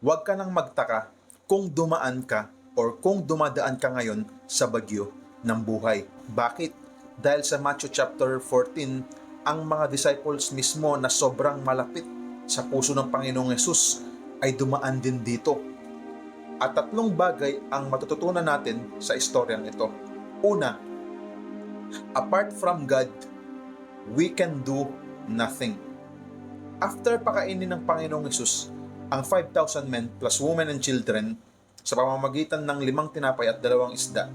huwag ka nang magtaka kung dumaan ka or kung dumadaan ka ngayon sa bagyo ng buhay. Bakit? Dahil sa Matthew chapter 14, ang mga disciples mismo na sobrang malapit sa puso ng Panginoong Yesus ay dumaan din dito. At tatlong bagay ang matututunan natin sa istoryang ito. Una, apart from God, we can do nothing. After pakainin ng Panginoong Yesus ang 5,000 men plus women and children sa pamamagitan ng limang tinapay at dalawang isda,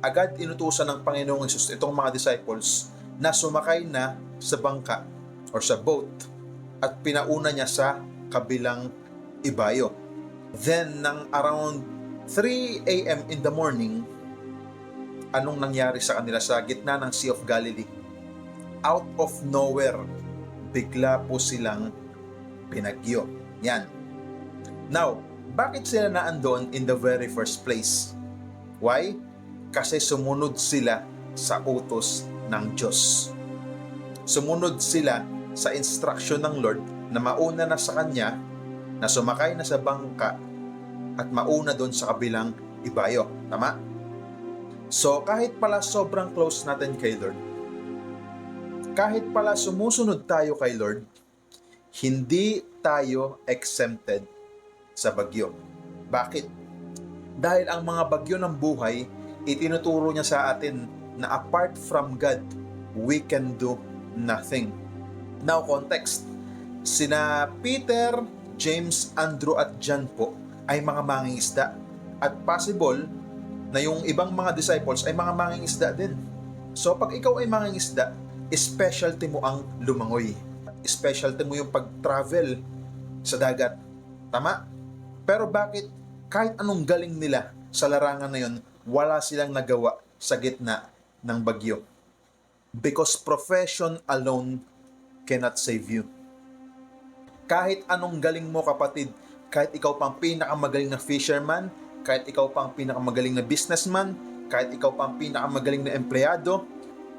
agad inutusan ng Panginoong Yesus itong mga disciples na sumakay na sa bangka or sa boat at pinauna niya sa kabilang ibayo. Then, ng around 3 a.m. in the morning, anong nangyari sa kanila sa gitna ng Sea of Galilee? Out of nowhere, bigla po silang pinagyo. Yan. Now, bakit sila naandoon in the very first place? Why? Kasi sumunod sila sa utos ng Diyos. Sumunod sila sa instruction ng Lord na mauna na sa Kanya, na sumakay na sa bangka at mauna doon sa kabilang ibayo. Tama? So, kahit pala sobrang close natin kay Lord, kahit pala sumusunod tayo kay Lord, hindi tayo exempted sa bagyo. Bakit? Dahil ang mga bagyo ng buhay, itinuturo niya sa atin na apart from God, we can do nothing. Now, context. Sina Peter, James, Andrew at John po ay mga mangingisda. At possible na yung ibang mga disciples ay mga mangingisda din. So pag ikaw ay mangingisda, specialty mo ang lumangoy. Specialty mo yung pag-travel sa dagat. Tama? Pero bakit kahit anong galing nila sa larangan na yun, wala silang nagawa sa gitna ng bagyo? Because profession alone cannot save you. Kahit anong galing mo kapatid, kahit ikaw pang pinakamagaling na fisherman, kahit ikaw pang pinakamagaling na businessman, kahit ikaw pang pinakamagaling na empleyado,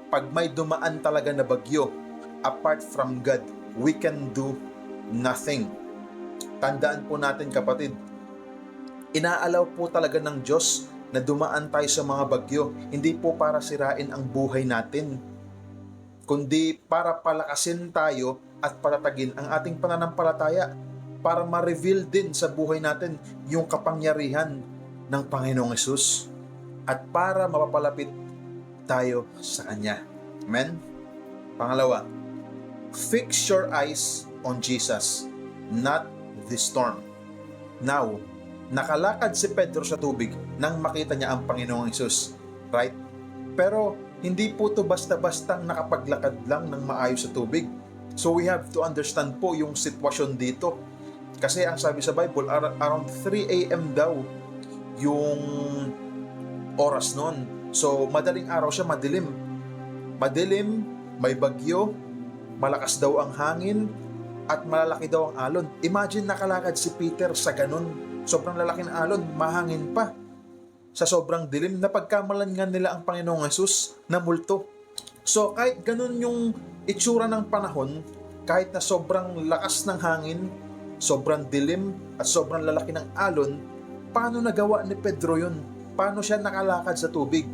pag may dumaan talaga na bagyo, apart from God, we can do nothing. Tandaan po natin kapatid, inaalaw po talaga ng Diyos na dumaan tayo sa mga bagyo, hindi po para sirain ang buhay natin, kundi para palakasin tayo at patatagin ang ating pananampalataya para ma-reveal din sa buhay natin yung kapangyarihan ng Panginoong Yesus at para mapapalapit tayo sa Kanya. Amen? Pangalawa, fix your eyes on Jesus, not the storm. Now, nakalakad si Pedro sa tubig nang makita niya ang Panginoong Yesus. Right? Pero hindi po to basta-bastang nakapaglakad lang ng maayos sa tubig. So we have to understand po yung sitwasyon dito. Kasi ang sabi sa Bible, ar- around 3 a.m. daw yung oras nun. So madaling araw siya, madilim. Madilim, may bagyo, malakas daw ang hangin, at malalaki daw ang alon. Imagine nakalakad si Peter sa ganun. Sobrang lalaki ng alon, mahangin pa. Sa sobrang dilim, napagkamalan nga nila ang Panginoong Yesus na multo. So kahit ganun yung itsura ng panahon, kahit na sobrang lakas ng hangin, sobrang dilim, at sobrang lalaki ng alon, paano nagawa ni Pedro yun? Paano siya nakalakad sa tubig?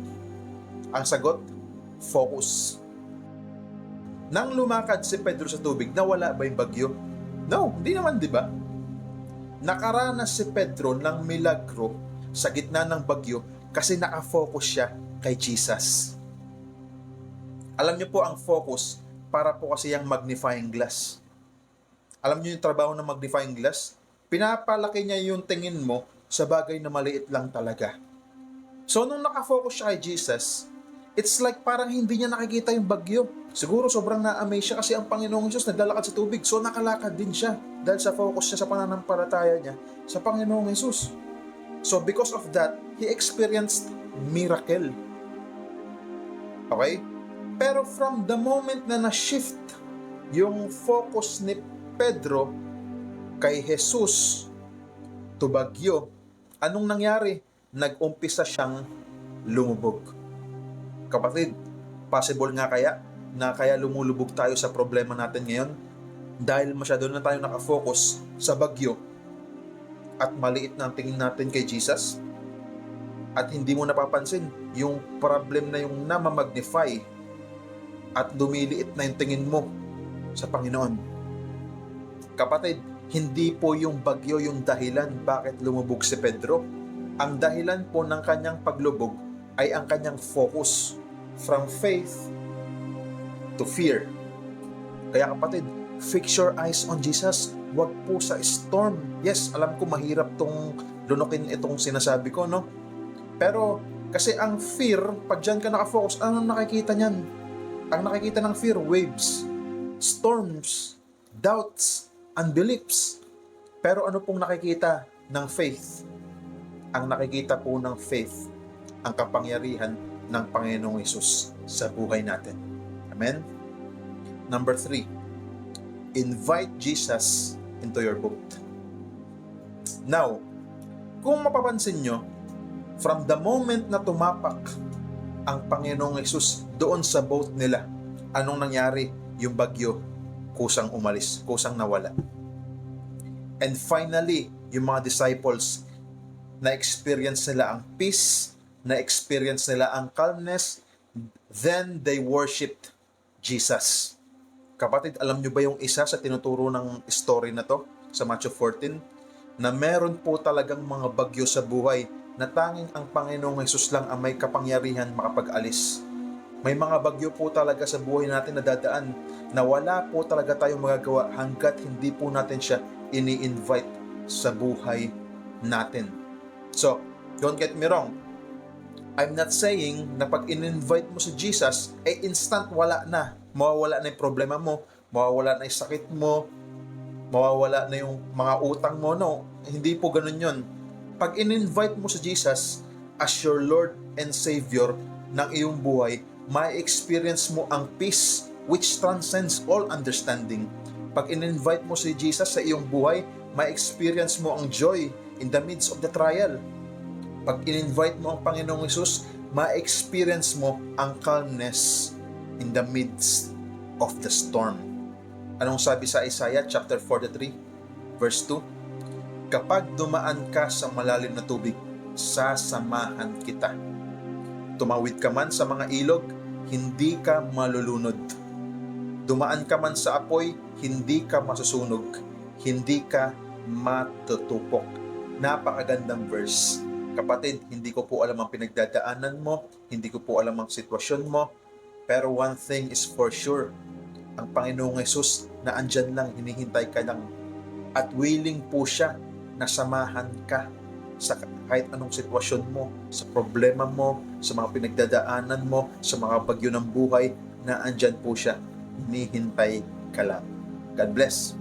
Ang sagot, focus. Nang lumakad si Pedro sa tubig, nawala ba yung bagyo? No, hindi naman, di ba? Nakaranas si Pedro ng milagro sa gitna ng bagyo kasi nakafocus siya kay Jesus. Alam niyo po ang focus para po kasi yung magnifying glass. Alam niyo yung trabaho ng magnifying glass? Pinapalaki niya yung tingin mo sa bagay na maliit lang talaga. So nung nakafocus siya kay Jesus, it's like parang hindi niya nakikita yung bagyo. Siguro sobrang na-amaze siya kasi ang Panginoong Diyos naglalakad sa tubig. So nakalakad din siya dahil sa focus niya sa pananampalataya niya sa Panginoong Jesus. So because of that, he experienced miracle. Okay? Pero from the moment na na-shift yung focus ni Pedro kay Jesus to Bagyo, anong nangyari? Nag-umpisa siyang lumubog. Kapatid, possible nga kaya na kaya lumulubog tayo sa problema natin ngayon dahil masyado na tayo nakafocus sa bagyo at maliit na ang tingin natin kay Jesus? At hindi mo napapansin yung problem na yung namamagnify at lumiliit na yung tingin mo sa Panginoon. Kapatid, hindi po yung bagyo yung dahilan bakit lumubog si Pedro. Ang dahilan po ng kanyang paglubog ay ang kanyang focus from faith to fear. Kaya kapatid, fix your eyes on Jesus. Huwag po sa storm. Yes, alam ko mahirap tong lunukin itong sinasabi ko, no? Pero kasi ang fear, pag dyan ka nakafocus, ano nakikita niyan? Ang nakikita ng fear, waves, storms, doubts, unbeliefs. Pero ano pong nakikita ng faith? Ang nakikita po ng faith, ang kapangyarihan ng Panginoong Isus sa buhay natin. Amen? Number three, invite Jesus into your boat. Now, kung mapapansin nyo, from the moment na tumapak ang Panginoong Yesus doon sa boat nila, anong nangyari? Yung bagyo, kusang umalis, kusang nawala. And finally, yung mga disciples, na-experience nila ang peace, na-experience nila ang calmness, then they worshiped Jesus. Kapatid, alam nyo ba yung isa sa tinuturo ng story na to sa Matthew 14? Na meron po talagang mga bagyo sa buhay na tanging ang Panginoong Yesus lang ang may kapangyarihan makapag-alis. May mga bagyo po talaga sa buhay natin na dadaan na wala po talaga tayong magagawa hanggat hindi po natin siya ini-invite sa buhay natin. So, don't get me wrong. I'm not saying na pag in-invite mo si Jesus, ay instant wala na. Mawawala na yung problema mo, mawawala na yung sakit mo, mawawala na yung mga utang mo. No, hindi po ganun yun. Pag in-invite mo si Jesus as your Lord and Savior ng iyong buhay, may experience mo ang peace which transcends all understanding. Pag in-invite mo si Jesus sa iyong buhay, may experience mo ang joy in the midst of the trial. Pag in-invite mo ang Panginoong Yesus, ma-experience mo ang calmness in the midst of the storm. Anong sabi sa Isaiah chapter 43 verse 2? Kapag dumaan ka sa malalim na tubig, sasamahan kita. Tumawid ka man sa mga ilog, hindi ka malulunod. Dumaan ka man sa apoy, hindi ka masusunog. Hindi ka matutupok. Napakagandang verse. Kapatid, hindi ko po alam ang pinagdadaanan mo, hindi ko po alam ang sitwasyon mo, pero one thing is for sure, ang Panginoong Yesus na andyan lang, hinihintay ka lang, at willing po siya na samahan ka sa kahit anong sitwasyon mo, sa problema mo, sa mga pinagdadaanan mo, sa mga bagyo ng buhay, na andyan po siya, hinihintay ka lang. God bless.